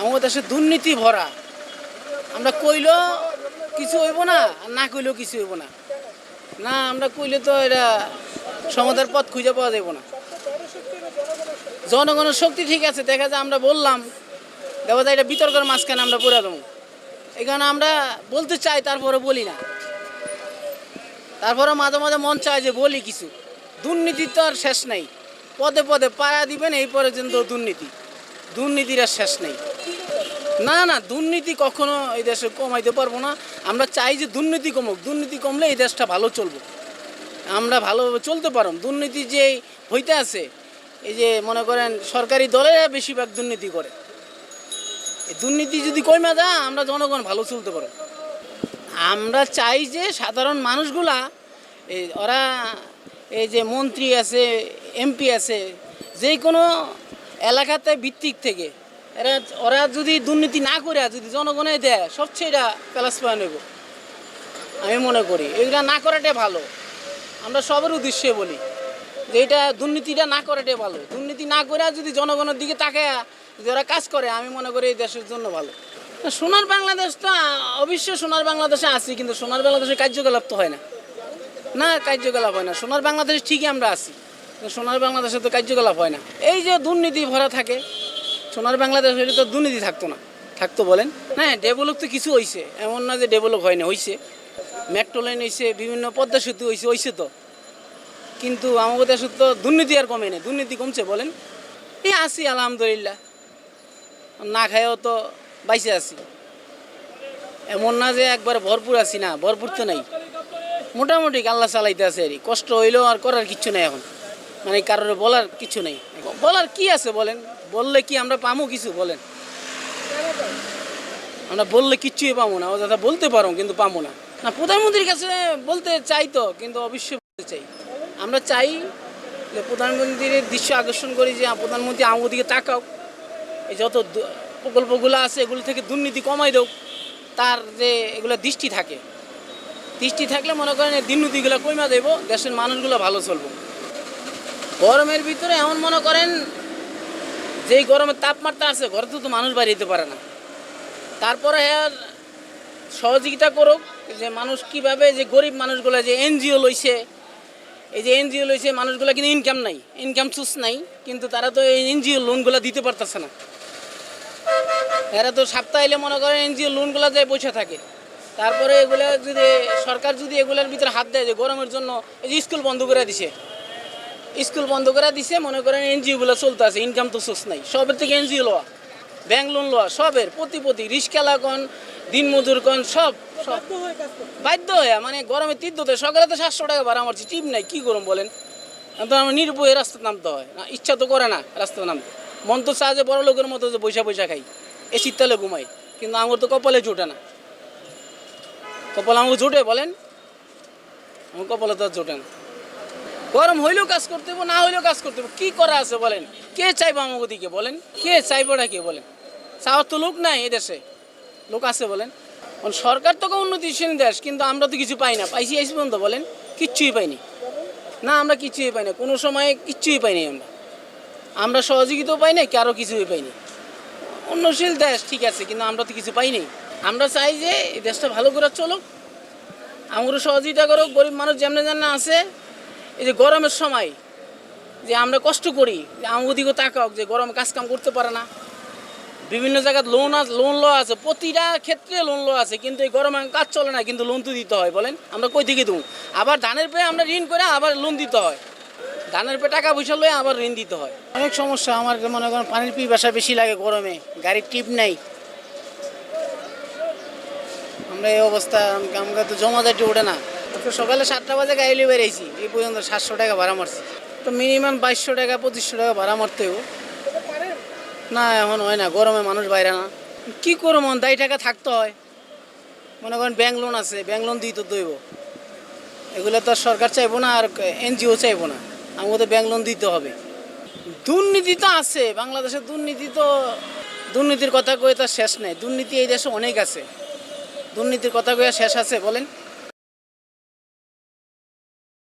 আমাদের দেশে দুর্নীতি ভরা। আমরা কইলেও কিছু হইব না, আর না কইলেও কিছু হইব না। না, আমরা কইলে তো এটা সমাধার পথ খুঁজে পাওয়া যাব না। জনগণের শক্তি ঠিক আছে, দেখা যায় আমরা বললাম, দেখা যায় এটা বিতর্কের মাঝখানে আমরা পড়ে দেবো এখানে আমরা বলতে চাই, তারপরে বলি না। তারপরে মাঝে মাঝে মন চায় যে বলি কিছু। দুর্নীতি তো আর শেষ নাই। পদে পদে পায়া দিবেন, এই পর্যন্ত দুর্নীতি। দুর্নীতির আর শেষ নেই। না না, দুর্নীতি কখনো এই দেশে কমাইতে পারব না। আমরা চাই যে দুর্নীতি কমুক। দুর্নীতি কমলে এই দেশটা ভালো চলবে। আমরা ভালোভাবে চলতে পারব। দুর্নীতি যে হইতে আছে, এই যে মনে করেন সরকারি দলে বেশিরভাগ দুর্নীতি করে। দুর্নীতি যদি কমে যায়, আমরা জনগণ ভালো চলতে পারো আমরা চাই যে সাধারণ মানুষগুলা ওরা, এই যে মন্ত্রী আছে, এমপি আছে যে কোনো এলাকাতে ভিত্তিক থেকে। এরা, ওরা যদি দুর্নীতি না করে, যদি জনগণে দেয়, সবচেয়ে এটা প্লাস পয়েন্ট হইব। আমি মনে করি, এগুলা না করাটাই ভালো। আমরা সবার উদ্দেশ্যে বলি যে এটা দুর্নীতিটা না করাটাই ভালো। দুর্নীতি না করে যদি জনগণের দিকে তাকায় যদি ওরা কাজ করে, আমি মনে করি এই দেশের জন্য ভালো। সোনার বাংলাদেশটা, অবশ্যই সোনার বাংলাদেশে আছি, কিন্তু সোনার বাংলাদেশে কার্যকলাপ তো হয় না। না, কার্যকলাপ হয় না। সোনার বাংলাদেশে ঠিকই আমরা আছি। সোনার বাংলাদেশে তো কার্যকলাপ হয় না। এই যে দুর্নীতি ভরা থাকে, সোনার বাংলাদেশ তো দুর্নীতি থাকতো না। থাকতো বলেন। হ্যাঁ ডেভেলপ তো কিছু হয়েছে এমন না যে ডেভেলপ হয়নি হয়েছে মেট্রো লাইন হয়েছে বিভিন্ন পদ্মা সেতু হয়েছে হয়েছে তো। কিন্তু আমাদের দেশে তো দুর্নীতি আর কমে নেই দুর্নীতি কমছে বলেন। এই আছি, আলহামদুলিল্লাহ। না খায়ও তো বাইসে আছি। এমন না যে একবার ভরপুর আছি না, ভরপুর তো নাই। মোটামুটি আল্লাহ চালাইতে আছে আর কষ্ট হইলেও আর করার কিচ্ছু নেই এখন। মানে কারোর বলার কিছু নেই। বলার কি আছে বলেন? বললে কি আমরা পামো কিছু? বলেন। আমরা বললে কিচ্ছুই পাবো না। দাদা বলতে পারো, কিন্তু পাবো না। না, প্রধানমন্ত্রীর কাছে বলতে চাই তো, কিন্তু অবশ্যই বলতে চাই। আমরা চাই যে প্রধানমন্ত্রীর দৃশ্য আকর্ষণ করি, যে প্রধানমন্ত্রী আমার দিকে তাকাও। এই যত প্রকল্পগুলো আছে, এগুলো থেকে দুর্নীতি কমাই দেও। তার যে এগুলো দৃষ্টি থাকে। দৃষ্টি থাকলে মনে করেন এই দুর্নীতিগুলো কমা দেব, দেশের মানুষগুলো ভালো চলবো। গরমের ভিতরে এমন মনে করেন, যেই গরমের তাপমাত্রা আছে, ঘরে তো মানুষ বাইরে যেতে পারে না। তারপরে আর সহযোগিতা করুক, যে মানুষ কীভাবে, যে গরিব মানুষগুলো, যে এনজিও লইছে, এই যে এনজিও লইছে, মানুষগুলো কিন্তু ইনকাম নাই ইনকাম সোর্স নাই, কিন্তু তারা তো এই এনজিও লোনগুলো দিতে পারতেছে না। এরা তো সপ্তাহে এলে মনে করেন এনজিও লোনগুলো যায় বসে থাকে। তারপরে এগুলো যদি, সরকার যদি এগুলোর ভিতরে হাত দেয়, যে গরমের জন্য এই যে স্কুল বন্ধ করে দিছে স্কুল বন্ধ করে দিছে মনে করেন এনজিওগুলো চলতে আছে ইনকাম তো সোর্স নাই। সবের থেকে এনজিও লওয়া ব্যাংক লোন লওয়া সবের প্রতি প্রতি রিক্সালা কন সব সব। বাধ্য হয়ে মানে গরমে তীব্রতে সকালে তো সাতশো টাকা ভাড়া মারছি টিপ নাই কী করুন বলেন? তো আমার নির্ভয়ে রাস্তা নামতে হয়। না ইচ্ছা তো করে না রাস্তা নামতে। মন তো চায় যে বড় লোকের মতো যে পয়সা পয়সা খাই। এ শীতকালে ঘুমাই কিন্তু আমার তো কপালে জোটে না। কপাল আমাকে জোটে বলেন? আমার কপালে তো আর জোটে না। গরম হইলেও কাজ করতে হব না হইলেও কাজ করতে হব কী করা আছে বলেন? কে চাইব আমাকে দিকে বলেন? কে চাইবোটা কে বলেন? চাওয়ার তো লোক নাই এদেশে লোক আছে বলেন? সরকার তো উন্নতিশীল দেশ, কিন্তু আমরা তো কিছু পাই না। পাইছি আইসি পর্যন্ত বলেন, কিচ্ছুই পাইনি। না, আমরা কিছুই পাই না। কোনো সময় কিচ্ছুই পাইনি আমরা। আমরা সহযোগিতাও পাই না কারও কিছুই পাইনি। উন্নয়নশীল দেশ, ঠিক আছে, কিন্তু আমরা তো কিছু পাইনি আমরা চাই যে এই দেশটা ভালো করে চলুক। আমারও সহযোগিতা করুক, গরিব মানুষ যেমন যেমন আছে এই যে গরমের সময় যে আমরা কষ্ট করি, যে আমার দিকেও তাকাওক যে গরমে কাজ কাম করতে পারে না। বিভিন্ন জায়গায় লোন লোন লওয়া আছে, প্রতিটা ক্ষেত্রে লোন লওয়া আছে, কিন্তু এই গরমে কাজ চলে না, কিন্তু লোন তো দিতে হয়, বলেন। আমরা কই থেকে দেবো? আবার ধানের পেয়ে আমরা ঋণ করে আবার লোন দিতে হয়। ধানের পেয়ে টাকা পয়সা লয়ে আবার ঋণ দিতে হয়। অনেক সমস্যা, আমার মনে করেন পানির পি পিপাসা বেশি লাগে গরমে, গাড়ির টিপ নাই। আমরা এই অবস্থা আম- আমাকে তো জমা যাইতে ওঠে না। সকালে সাতটা বাজে গাড়ি বেরিয়েছি এই পর্যন্ত সাতশো টাকা ভাড়া মারছি। তো মিনিমাম বাইশশো টাকা, পঁচিশশো টাকা ভাড়া মারতেও না, এখন হয় না, গরমে মানুষ বাইরে না। কি করব, মন, দায়ী টাকা থাকতে হয়। মনে করেন ব্যাংক লোন আছে ব্যাংক লোন দিই তো দইব। এগুলো তো সরকার চাইব না, আর এনজিও চাইব না। আমাকে তো ব্যাংক লোন দিতে হবে। দুর্নীতি তো আছে বাংলাদেশের দুর্নীতি তো, দুর্নীতির কথা কয়ে তার শেষ নেই। দুর্নীতি এই দেশে অনেক আছে। দুর্নীতির কথা কয়ে শেষ আছে, বলেন।